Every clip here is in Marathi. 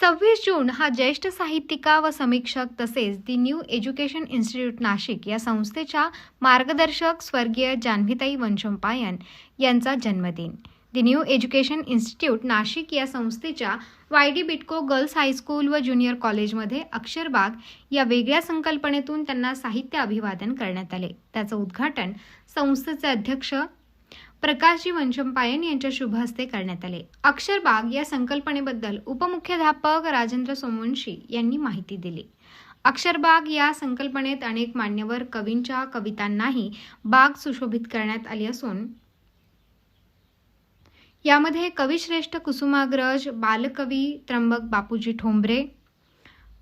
सव्वीस जून हा ज्येष्ठ साहित्यिका व समीक्षक तसेच the new education institute Nashik या संस्थेच्या मार्गदर्शक स्वर्गीय जान्हवीताई वंशंपायन यांचा जन्मदिन. The new education institute Nashik या संस्थेच्या Y D Bytco girls high school व ज्युनियर कॉलेजमध्ये अक्षरबाग या वेगळ्या संकल्पनेतून त्यांना साहित्य अभिवादन करण्यात आले. त्याचं उद्घाटन संस्थेचे अध्यक्ष प्रकाशजी वंशंपायन यांच्या शुभ हस्ते करण्यात आले. अक्षरबाग या संकल्पनेबद्दल उपमुख्याध्यापक राजेंद्र सोमवंशी यांनी माहिती दिली. अक्षरबाग या संकल्पनेत अनेक मान्यवर कवींच्या कवितांनाही बाग सुशोभित करण्यात आली असून यामध्ये कविश्रेष्ठ कुसुमाग्रज बालकवी त्र्यंबक बापूजी ठोंबरे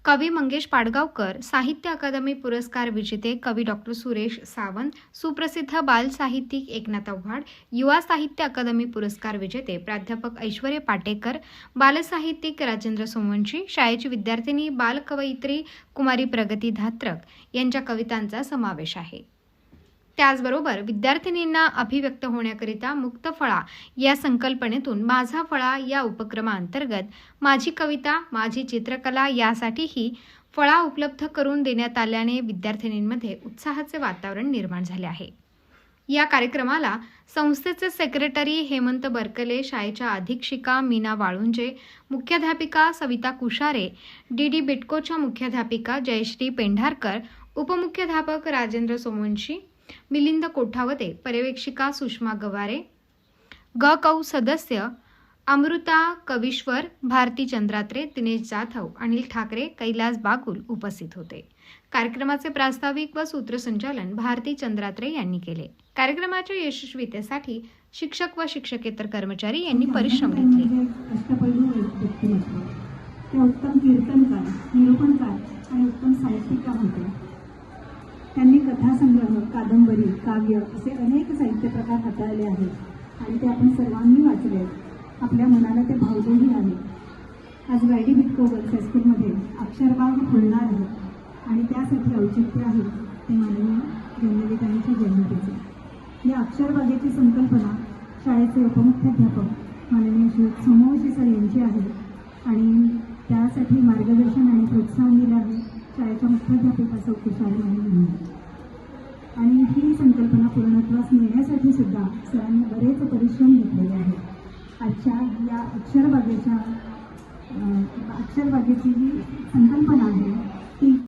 कवी मंगेश पाडगावकर साहित्य अकादमी पुरस्कार विजेते कवी डॉक्टर सुरेश सावंत सुप्रसिद्ध बालसाहित्यिक एकनाथ आव्हाड युवा साहित्य अकादमी पुरस्कार विजेते प्राध्यापक ऐश्वर्य पाटेकर बालसाहित्यिक राजेंद्र सोमवंशी शाळेची विद्यार्थिनी बालकवयित्री कुमारी प्रगती धात्रक यांच्या कवितांचा समावेश आहे. त्याचबरोबर विद्यार्थिनींना अभिव्यक्त होण्याकरिता मुक्त फळा या संकल्पनेतून माझा फळा या उपक्रमाअंतर्गत माझी कविता माझी चित्रकला यासाठीही फळा उपलब्ध करून देण्यात आल्याने विद्यार्थिनींमध्ये उत्साहाचे वातावरण निर्माण झाले आहे. या कार्यक्रमाला संस्थेचे सेक्रेटरी हेमंत बरकले शाळेच्या अधीक्षिका मीना वाळुंजे मुख्याध्यापिका सविता कुशारे डी डी बिटकोच्या मुख्याध्यापिका जयश्री पेंढारकर उपमुख्याध्यापक राजेंद्र सोमवंशी मिलिंद कोठावते पर्यवेक्षिका सुषमा गवारे ग कौ सदस्य अमृता कविश्वर भारती चंद्रात्रे दिनेश जाधव अनिल ठाकरे कैलास बागुल उपस्थित होते. कार्यक्रमाचे प्रास्ताविक व सूत्रसंचालन भारती चंद्रात्रे यांनी केले. कार्यक्रमाच्या यशस्वीतेसाठी शिक्षक व शिक्षकेतर कर्मचारी यांनी परिश्रम घेतले. म्हणजे ते उत्तम कीर्तनकार निरूपणकार आणि उत्तम साहित्यिका होते त्यांनी कथासंग्रह कादंबरी काव्य असे अनेक साहित्य प्रकार हाताळले आहेत आणि ते आपण सर्वांनी वाचले आहेत. आपल्या मनाला ते भावलेही आहे. आज वायडी बिटको गर्ल्स हायस्कूलमध्ये अक्षरबाग खुलणार आहे आणि त्यासाठी औचित्य आहे ते माननीय जन्मदिनाच्या जयंतीचे. या अक्षरबागेची संकल्पना शाळेचे उपमुख्याध्यापक माननीय श्री सोमवंशी सर यांची आहे आणि त्यासाठी मार्गदर्शन आणि प्रोत्साहन दिलं आहे शाळेच्या मुख्याध्यापिका सौ कुशारी मॅडम यांनी आणि ही संकल्पना पूर्णत्वास नेण्यासाठी सुद्धा सरांनी बरेच परिश्रम घेतलेले आहेत. आजच्या या अक्षरबागेच्या अक्षरबागेची जी संकल्पना आहे ती